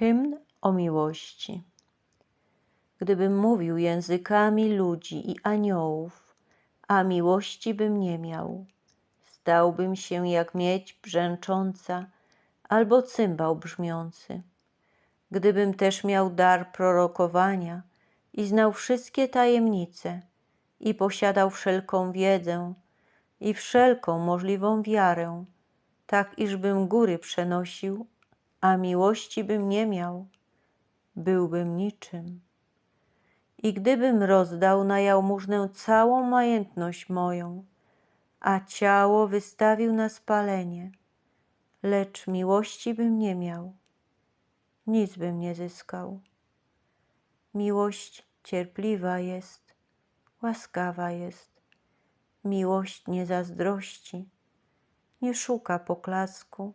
Hymn o miłości. Gdybym mówił językami ludzi i aniołów, a miłości bym nie miał, stałbym się jak miedź brzęcząca albo cymbał brzmiący. Gdybym też miał dar prorokowania i znał wszystkie tajemnice i posiadał wszelką wiedzę i wszelką możliwą wiarę, tak iżbym góry przenosił, a miłości bym nie miał, byłbym niczym. I gdybym rozdał na jałmużnę całą majętność moją, a ciało wystawił na spalenie, lecz miłości bym nie miał, nic bym nie zyskał. Miłość cierpliwa jest, łaskawa jest. Miłość nie zazdrości, nie szuka poklasku,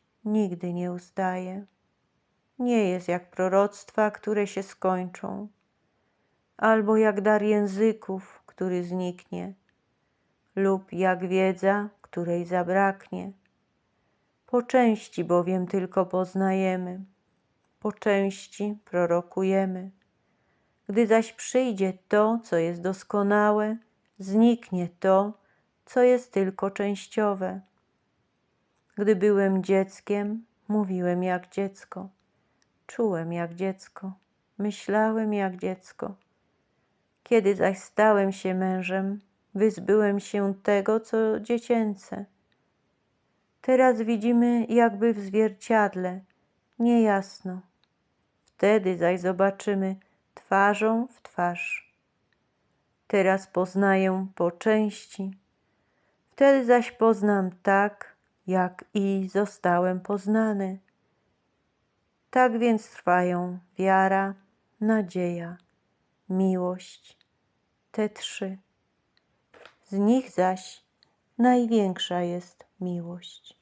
nigdy nie ustaje. Nie jest jak proroctwa, które się skończą, albo jak dar języków, który zniknie, lub jak wiedza, której zabraknie. Po części bowiem tylko poznajemy, po części prorokujemy. Gdy zaś przyjdzie to, co jest doskonałe, zniknie to, co jest tylko częściowe. Gdy byłem dzieckiem, mówiłem jak dziecko, czułem jak dziecko, myślałem jak dziecko. Kiedy zaś stałem się mężem, wyzbyłem się tego, co dziecięce. Teraz widzimy jakby w zwierciadle, niejasno. Wtedy zaś zobaczymy twarzą w twarz. Teraz poznaję po części, wtedy zaś poznam tak, jak i zostałem poznany. Tak więc trwają wiara, nadzieja, miłość, te trzy. Z nich zaś największa jest miłość.